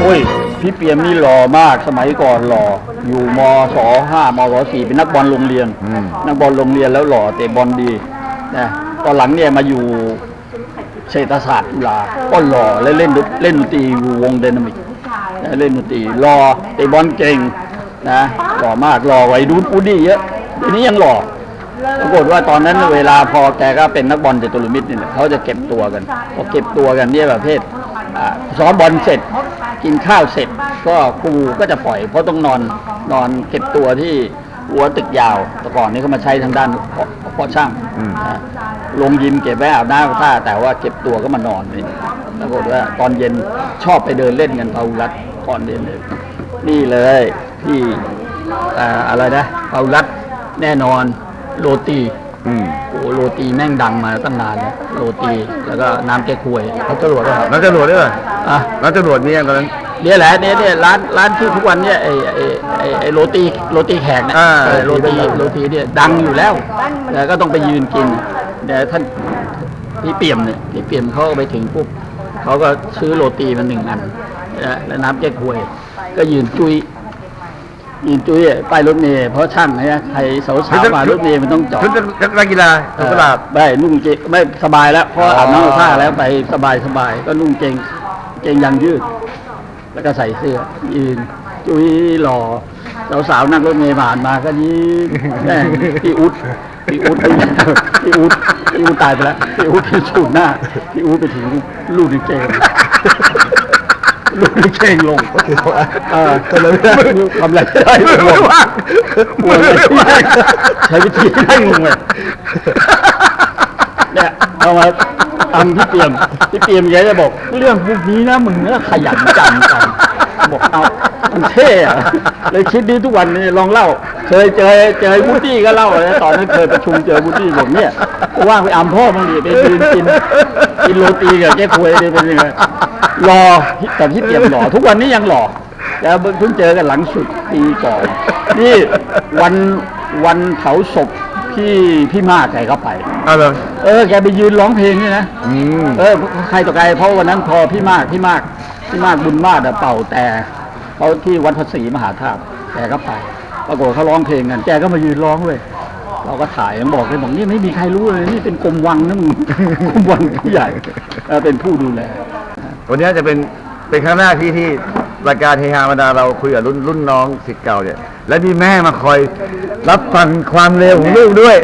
โอ้ย พี่เปียมนี่หล่อมากสมัยก่อนหล่อ อยู่มศห้ามศสี่เป็นนักบอลโรงเรียน อืม นักบอลโรงเรียนแล้วหล่อเตะบอลดีนะตอนหลังเนี่ยมาอยู่เศรษฐศาสตร์จุฬาก็หล่อและเล่นดนเล่นดนตรีอยู่วงไดนามิกนะเล่นดนตรีหล่อเตะบอลเก่งนะหล่อมากหล่อไว้ดูปูดี้เยอะทีนี้ยังหล่อ ปรากฏว่าตอนนั้นเวลาพอแกก็เป็นนักบอลเจตุรมิตรนี่แหละเขาจะเก็บตัวกันพอเก็บตัวกันเนี่ยประเภทอ่าซ้อมบอลเสร็จกินข้าวเสร็จ ก็ครูก็จะปล่อย เพราะต้องนอนนอนเก็บตัวที่หัวตึกยาวแต่ก่อนนี้เขามาใช้ทางด้านพ่อพ่อช่างอืมนะลงยิมเก็บไว้อาบน้ำท่าแต่ว่าเก็บตัวก็มานอนนี่ปรากฏว่าตอนเย็นชอบไปเดินเล่นกันพาหุรัตก่อนเรียนเลยนี่เลยพี่อ่าอะไรนะพาหุรัตแน่นอน โรตีอืมโอ้โรตีแม่งดังมาตั้งนานแล้วโรตีแล้วก็น้ำแก้ควยแล้วจรวดด้วยแล้วจรวดด้วยป่ะอะแล้วจรวดมียังตอนนั้นเนี่ยแหละเนี่ยเนี่ยร้านร้านที่ทุกวันเนี่ยไอ้ไอ้ไอ้ไอ้โรตีโรตีแขกเนี่ยอ่าเออโรตีโรตีเนี่ยดังอยู่แล้วแต่ก็ต้องไปยืนกินเดี๋ยวท่านพี่เปี่ยมเนี่ยพี่เปี่ยมเขาก็ไปถึงปุ๊บเขาก็ซื้อโรตีมาหนึ่งอันนะแล้วน้ำแก้ควย ก็ยืนจุย ยืนจุยป้ายรถเมล์เพราะช่างเนี่ยใครสาวๆมารถเมล์มันต้องจอดชุดนักกีฬาชุดกุหลาบไม่นุ่งเกงไม่สบายแล้วเพราะอ๋อออาบน้ำอาบท่าแล้วไปสบายสบายก็นุ่งเกงเกงยางยืด แล้วก็ใส่เสื้อยืน จุ้ยหล่อสาวๆนั่งรถเมล์ผ่านมาก็ยิ้มแม่งพี่อุ๊ดพี่อุ๊ดพี่อุ๊ดพี่อุ๊ดตายไปแล้วพี่อุ๊ดพี่สูดหน้าพี่อุ๊ดไปถึงลูกในเกง ลูกในเกงลงเออทำอะไรไม่ได้ทำอะไรไม่ได้ปวดปวดเลยใช้วิธีนั่งลงเลยเนี่ยเอามาทำพี่เปียมพี่เปียมแกจะบอก เรื่องพวกนี้นะมึงเนี่ยขยันจังจังบอกเอามันเท่อะเลยคิดดีทุกวันนี้ลองเล่า เคยเจอเจอวูดดี้ก็เล่าเลยตอนนั้นเคยประชุมเจอวูดดี้บอกเนี่ยว่างไปอำพ่อมึงดิไปยืนกิน กินโรตีกับแก้ควยดิเป็นยังไงรอแต่พี่เปียมหล่อทุกวันนี้ยังหล่อแล้วเพิ่งเจอกันหลังสุดปีก่อนนี่วันวันเผาศพพี่พี่มากแกก็ไปเอาเลยเออแกไปยืนร้องเพลงนี่นะอืมเออใครต่อใครเพราะวันนั้นพอพี่มากพี่มากพี่มากบุญมาศอะเป่าแต่เขาที่วัดพระศรีมหาธาตุแกก็ไปปรากฏเขาร้องเพลงกันแกก็มายืนร้องเลย เราก็ถ่ายยังบอกเลยบอกนี่ไม่มีใครรู้เลยนี่เป็นกรมวังนะมึงกรมวังผู้ใหญ่เออเป็นผู้ดูแลวันนี้จะเป็นเป็นครั้งแรกที่ที่รายการเฮฮามาดาเราคุยกับรุ่นรุ่นน้องสิทธิ์เก่าเนี่ย และมีแม่มาคอยรับฟังความเร็วของลูกด้วย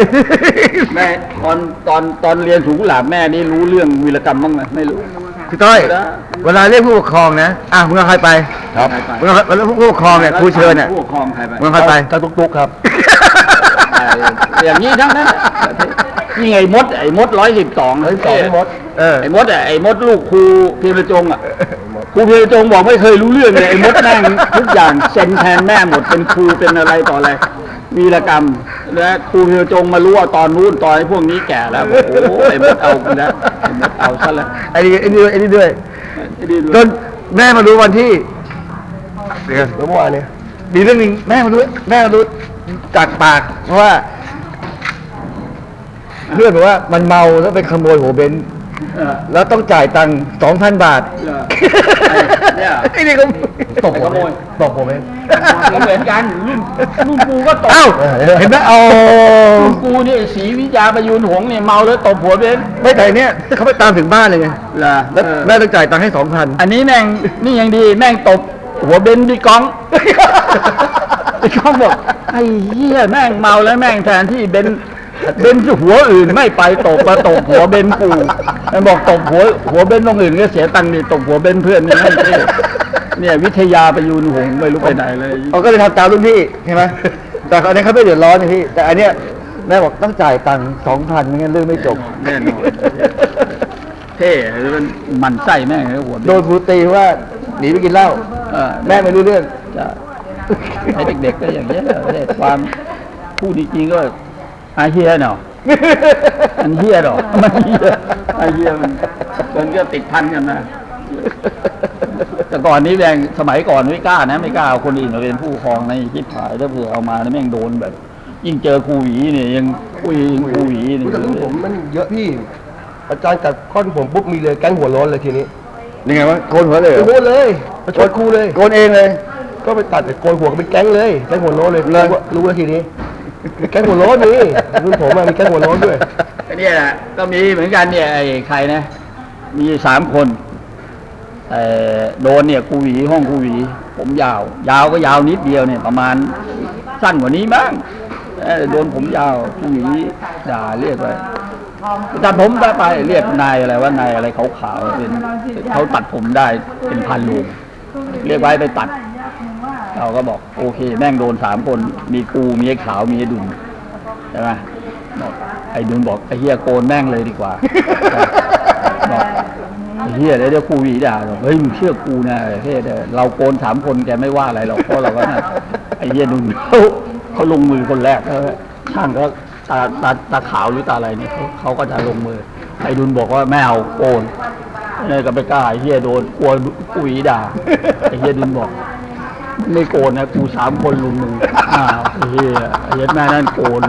แม่ตอนตอนตอนเรียนสูงกุหลาบแม่นี่รู้เรื่องวีรกรรมบ้างไหมไม่รู้พี่ต้อย เวลาเรียกผู้ปกครองนะอะมึงเอาใครไป ครับมึงเอาเวลาผู้ปกครองเนี่ยครูเชิญเนี่ยผู้ปกครองใครไปมึงเอาใครไปถ้าตุ๊กๆครับ อย่างนี้ทั้งนั้นน่ะนี่ไงมดไอ้มดร้อยสิบสองร้อยสองมดเออไอ้มดอะไอ้มดลูกครูพีระจงอะครูพีระจงบอกไม่เคยรู้เรื่องเลยไอ้มดแม่งทุกอย่างเซ็นแทนแม่หมดเป็นครูเป็นอะไรต่ออะไรวีรกรรมและครูพีระจงมารู้ว่าตอนนู้นตอนไอ้พวกนี้แก่แล้วบอกโอ้โหไอ้มดเอากูแล้วไอ้มดเอาซะแล้วไอ้นี่ไอ้นี่ด้วยไอ้นี่ด้วยไอ้นี่ดูจนแม่มารู้วันที่เดี๋ยวเมื่อวานเนี่ยมีเรื่องหนึงแม่มารู้แม่มารู้ จากปากเพราะว่า เพื่อนบอกว่ามันเมาแล้วไปขโมยหัวเบนซ์เออแล้วต้องจ่ายตังค์สองพันบาทเหรอไอ้เนี่ยไอ้นี่ก็ตบขโมยตบผมเองก็เหมือนกันรุ่นรุ่นกูก็ตบเอ้าเห็นไหมเอารุ่นกูนี่ศรีวิทยาประยูนหงส์เนี่ยเมาแล้วตบหัวเบนไม่แต่เนี่ยเขาไปตามถึงบ้านเลยไงเหรอแล้วแม่ต้องจ่ายตังค์ให้สองพันอันนี้แม่งนี่ยังดีแม่งตบหัวเบนซ์ด้วยก้อง ด้วยก้องบอกไอ้เหี้ยแม่งเมาแล้วแม่งแทนที่เบนซ์เบนซ์หัวอื่นไม่ไปตบมาตบหัวเบนซ์กูมันบอกตบหัว หัวเบนซ์ตรงอื่นก็เสียตังค์นี่ตบหัวเบนซ์เพื่อนนี่ไม่ใช่เนี่ย วิทยาประยูนหงส์ไม่รู้ไปไหนเลยเขาก็เลยทำตามรุ่นพี่ใช่ไหมแต่อันนี้เขาไม่เดือดร้อนนะพี่ แต่อันเนี้ยแม่บอกต้องจ่ายตังค์สองพันไม่งั้นเรื่องไม่จบแน่นอนเท่แล้วมันหมันไส้แม่งเลยหัวเบนซ์โดนครูตีว่าหนีไปกินเหล้าเออแม่ไม่รู้เรื่อง จะให้เด็กๆก็อย่างนี้ยแหละเนี่ยความพูดจริงๆก็อาเฮียเนาะมันเฮียเนาะมันเฮียอาเฮียมันมันก็ติดพันกันนะแต่ก่อนนี้แรงสมัยก่อนไม่กล้านะ ไม่กล้าเอาคนอื่นมาเป็นผู้ปกครองในคิดหายถ้าเผื่อเอามาแล้วแม่งโดนแบบ ยิ่งเจอครูหวีเนี่ยยังคุยครูหวีเนี่ยแต่รุ่นผมมันเยอะพี่ อาจารย์กัดข้อนผมปุ๊บมีเลยแก๊งหัวโร้อนเลยทีนี้ยังไงวะโกนหัวเลยเหรอโกนเลยประชดครูเลยโกนเองเลย ก็ไปตัดโกนหัวก็เป็นแก๊งเลยแก๊งหัวโล้นเลยรู้ว่ารู้แล้วทีนี้มีแก๊งหัวโล้นนี่รุ่นผมอะมีแก๊งหัวโล้นด้วยก็เนี่ยแหละก็มีเหมือนกันเนี่ยไอ้ใครนะ มีสามคนเอ่อโดนเนี่ยครูหวีห้องครูหวี ผมยาว ยาวก็ยาวนิดเดียวเนี่ยประมาณสั้นกว่านี้บ้างเอ่อโดนผมยาวครูหวีด่าเรียกไปตัดผมได้ไปเรียกนายอะไรว่านายอะไรขาวๆเป็นเขาตัดผมได้เป็นพันลูกเรียกไว้ไปตัด เราก็บอกโอเค แม่งโดนสามคน มีกูมีไอ้ขาวมีไอ้ดุนใช่ไหมบอกไอ้ดุนบอกไอ้เฮียโกนแม่งเลยดีกว่าบอกไอ้เฮียเดี๋ยวเดี๋ยวกูหวีด่าบอกเฮ้ยมึงเชื่อกูนะเฮ้ยเดี๋ยวเราโกนสามคนแกไม่ว่าอะไรหรอกเพราะเราก็นะไอ้เฮียดุนเขาเขาลงมือคนแรกเขาช่างก็ตาตาตาขาวหรือตาอะไรเนี่ยเขาเขาก็จะลงมือ ไอ้ดุนบอกว่าไม่เอาโกนเนี่ยก็ไปกล้าไอ้เฮียโดนกลัวกูหวีด่าไอ้เฮียดุนบอก ไม่โกนนะกูสามคนลุมมึงอ้าวไอ้เฮียไอ้เหี้ยัดแม่นั่นโกน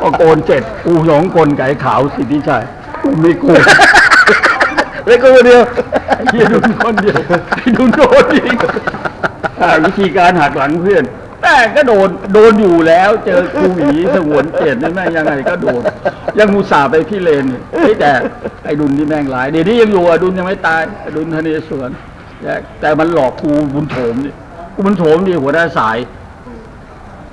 พอโกนเสร็จกูสองคนไก่ขาวสิทธิชัยกูไม่โกนเลยโกนคนเดียวไอ้เฮียดุนคนเดียวไอ้ดุนโดนอีกอ่าวิธีการหักหลังเพื่อนแต่ก็โดนโดนอยู่แล้ว เจอครูหวีสงวนเกียรตินี่แม่งยังไงก็โดน ยังมูสาห์ไปพี่เลนนี่เฮ้ยแต่ไอ้ดุนที่แม่งร้าย เดี๋ยวนี้ยังอยู่อะดุนยังไม่ตายไอ้ดุนธเนศวรแต่แต่มันหลอกครูบุญโถมนี่ ครูบุญโถมนี่หัวหน้าสาย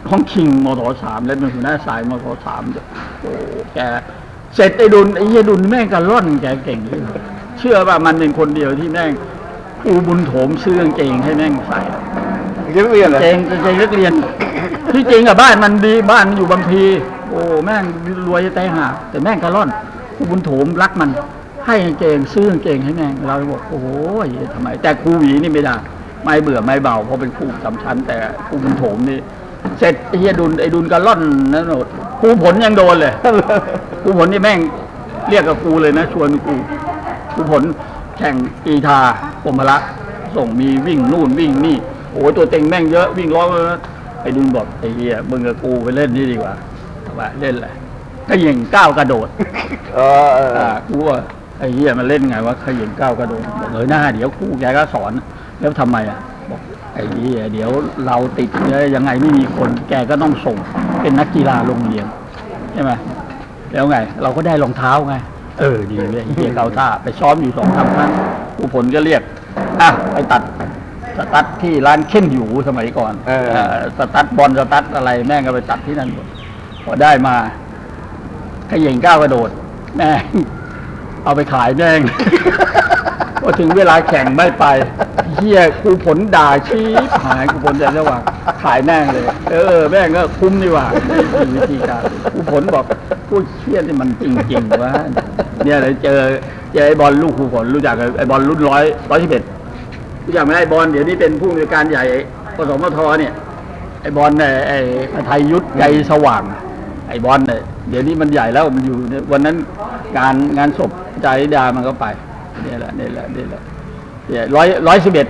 ห้องคิงมทสามแล้วเป็นหัวหน้าสายมทสามด้วยโอ้แกเสร็จไอ้ดุลไอ้เหี้ยดุลแม่งกันร่อนแกเก่งเลยเชื่อป่ะมันเป็นคนเดียวที่แม่งครูบุญโถมซื้อกางเกงให้แม่งใส่ยังเรียนเหรอเกงกางเกงนักเรียน ที่จริงอะบ้านมันดีบ้านมันอยู่บางพี โอ้แม่งรวยจะตายห่าแต่แม่งกระร่อนครูบุญโถมรักมัน ให้กางเกงซื้อกางเกงให้แม่งเราบอกโอ้โหทำไม แต่ครูหวีนี่ไม่ได้ ไม่เบื่อไม่เบาเพราะเป็นครูสำชั้น แต่ครูบุญโถมนี่เสร็จไอ้เฮียดุลไอ้ดุลกระล่อนนั่นโหดครูผลยังโดนเลยครูผลนี่แม่งเรียกกับครูเลยนะ ชวนครูครูผลแข่งกีทากรมพละส่งมีวิ่งนู่นวิ่งนี่โอ้ยตัวเต็งแม่งเยอะวิ่งร้อยเลยไอ้ดุลบอกไอ้เฮียมึงกับกูไปเล่นนี่ดีกว่าเอาว่าเล่นอะไรก็ยิงก้าวกระโดดเออเออเออ่าอกูว่าไอ้เหี้ยมันเล่นไงวะขยิงก้าวกระโดดบอกเออหน้าเดี๋ยวครูแกก็สอน แล้วทำไมอะบอกไอ้เหี้ยเดี๋ยวเราติดเนี่ยยังไงไม่มีคนแกก็ต้องส่ง เป็นนักกีฬาโรงเรียนใช่ไหมแล้วไง เราก็ได้รองเท้าไง เออดีเลยไอ้เหี้ยเกาท่าไปซ้อมอยู่สองสามครั้งครูผลก็เรียกอะไปตัดสตัดที่ร้านเข้นอยู่สมัยก่อนเออสตัดบอลสตัดอะไรแม่งก็ไปตัดที่นั่นหมดพอได้มาขยิงก้าวกระโดด แม่งเอาไปขายแม่ง พอถึงเวลาแข่งไม่ไปเฮียกูผลด่าชี้หายกูผลจะระหว่างขายแม่งเลย เออแม่งก็คุ้มดีกว่านี่คือวิธีการกูผลบอกกูเชี่ยนี่มันจริงๆวะเนี่ยเลยเจอเจอไอ้บอลลูกครูผลรู้จักไอ้บอลรุ่นร้อยร้อยสิบเอ็ดรู้จักไหมไอ้บอลเดี๋ยวนี้เป็นผู้อำนวยการใหญ่กสมทเนี่ยไอ้บอลเนี่ยไอ้ไทยยุทธใจสว่าง ไอ้บอลเนี่ยเดี๋ยวนี้มันใหญ่แล้วมันอยู่วันนั้นงานงานศพใจดามันก็ไป นี่ยแหละเนี่ยแหละเนี่ยแหละเนี่ยร้อยร้อยสิบเอ็ด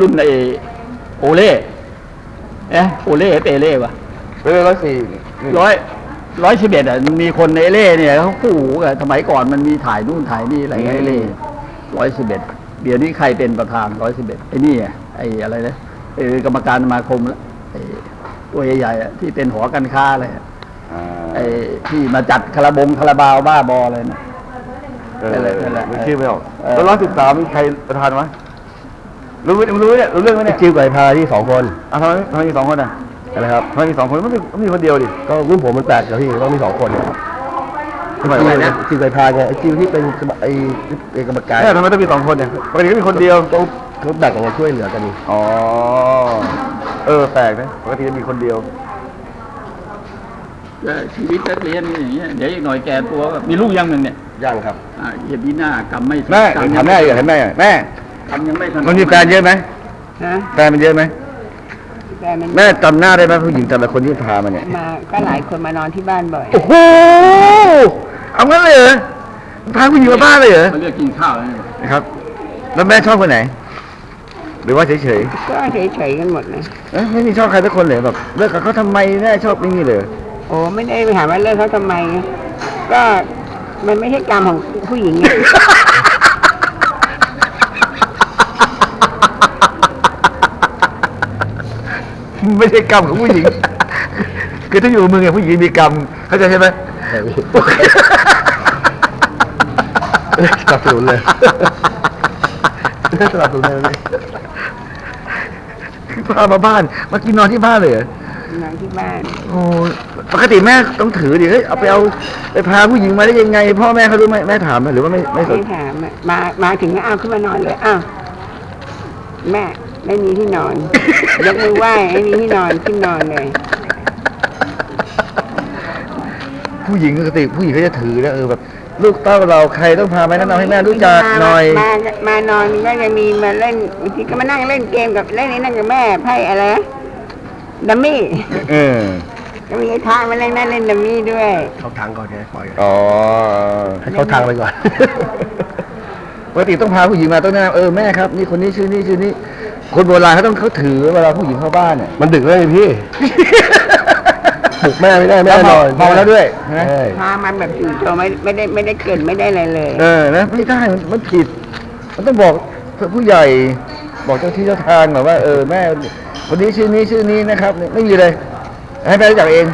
รุ่นไอ้โอเล่เอ๊ะโอเล่เปเล่วะเป็นร้อยสี่ร้อยร้อยสิบเอ็ดอะมันมีคนในเล่เนี่ยเขาคู่กันสมัยก่อนมันมีถ่ายนู่นถ่ายนี่อะไรไงเล่ร้อยสิบเอ็ดเดี๋ยวนี้ใครเป็นประธานร้อยสิบเอ็ดไอ้นี่อะไอ้อะไรนะไอ้กรรมการสมาคมละไอ้ตัวใหญ่ๆอะที่เป็นหอการค้าอะไรอะอ่าไอ้ที่มาจัดคาราบงคาราบาวบ้าบอเลยนะเออ นั่นแหละนั่นแหละไม่ชื่อไม่ออกเออแล้วร้อยสิบสามมีใครประธานไหมรู้ไหมรู้เนี่ยรู้เรื่องไหมเนี่ยจิ้วไก่พาที่สองคนอะทำไมทำไมมีสองคนอะนะครับทำไมมีสองคนไม่มีไม่มีคนเดียวดิก็รุ่นผมมันแปลกกับพี่ต้องมีสองคนเนี่ยทำไมวะเนี่ยจิ้วไก่พาไงไอ้จิ้วที่เป็นสมไอ้ไอ้กรรมการเออทำไมต้องมีสองคนเนี่ยปกติก็มีคนเดียวต้องเขาแบ่งกันช่วยเหลือกันอ๋อเออแปลกนะปกติจะมีคนเดียวเออชีวิตนักเรียนนี่อย่างเงี้ยเดี๋ยวอีกหน่อยแก่ตัวก็มีลูกยังหนึ่งเนี่ย ย่างครับอ่าเหยียบที่หน้ากำไม่แม่กำถามแม่อยู่ถามแม่อยู่แม่กำยังไม่ทันมันมีแฟนเยอะไหมฮะแฟนมันเยอะไหมแต่มันแม่จำหน้าได้ไหมผู้หญิงแต่ละคนที่พามาเนี่ยมาก็หลายคนมานอนที่บ้านบ่อยโอ้โหเอางั้นเลยเหรอพาผู้หญิงมาบ้านเลยเหรอเขาเรียกกินข้าวแล้วเนี่ยนะครับ แล้วแม่ชอบคนไหน หรือว่าเฉยก็เฉยๆกันหมดนะๆเอ้ยไม่มีชอบใครสักคนเลยแบบเลิกกับเขาทำไมแม่ชอบไม่มีเลยโอ้ไม่ได้ไปถามว่าเลิกเขาทำไม ก็ มันไม่ใช่กรรมของผู้หญิงไงไม่ใช่กรรมของผู้หญิง คือถ้าอยู่กับมึงเนี่ยผู้หญิงมีกรรมเข้าใจใช่ไหมใช่พี่สนับสนุนเลยสนับสนุนเลย คือพามาบ้านมากินนอนที่บ้านเลยเหรอนอนที่บ้าน โอ้ ปกติแม่ต้องถือดิเฮ้ยเอาไปเอาไปพาผู้หญิงมาได้ยังไง พ่อแม่เขารู้ไหมแม่ถามไหมหรือว่าไม่ไม่สนไม่ถามอะมามาถึงก็เอาขึ้นมานอนเลยอ้าวแม่ไม่มีที่นอน ยกมือไหว้ไม่มีที่นอนขึ้นนอนเลยผู้หญิงปกติผู้หญิงเขาจะถือแล้วเออแบบ ลูกเต้าเราใครต้องพาไปแนะนำให้แม่รู้จักหน่อย มามานอนก็จะมีมาเล่นบางทีก็มานั่งเล่นเกมกับเล่นนี่นั่นกับแม่ไพ่อะไรนะดัมมี่ เออ ก็มีไอ้ทางมาเล่นนั่นเล่นดัมมี่ด้วย เข้าทางก่อนไงปล่อยอ๋อให้เข้าทางไปก่อน ปกติต้องพาผู้หญิงมาต้องแนะนำเออแม่ครับนี่คนนี้ชื่อนี้ชื่อนี้คนโบราณเขาต้องเขาถือเวลาผู้หญิงเข้าบ้านเนี่ย มันดึกแล้วไงพี่ ปลุกแม่ไม่ได้ไม่ด้แล้วนอนเมาแล้วด้วยใช่พามันแบบจู่โจมไม่ไม่ได้ไม่ได้เกรินไม่ได้อะไรเลย เออนะไม่ได้มันมันผิด มันต้องบอกผู้ใหญ่ บอกเจ้าที่เจ้าทางแบบว่าเออแม่คนนี้ชื่อนี้ชื่อนี้นะครับเนี่ยไม่มีเลย ให้แม่รู้จักเอง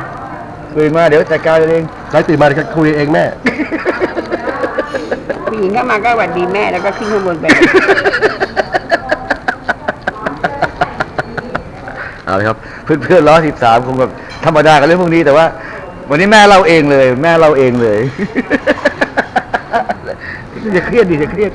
ตื่นมาเดี๋ยวจัดการเองไลฟ์ตื่นมาจะคุยเองแม่ ผู้หญิงเข้ามาก็หวัดดีแม่แล้วก็ขึ้นข้างบนไป เอาเลยครับ เพื่อนเพื่อนร้อยสิบสามคงแบบธรรมดากับเรื่องพวกนี้แต่ว่า วันนี้แม่เราเองเลย แม่เราเองเลย จะเครียดดิจะเครียด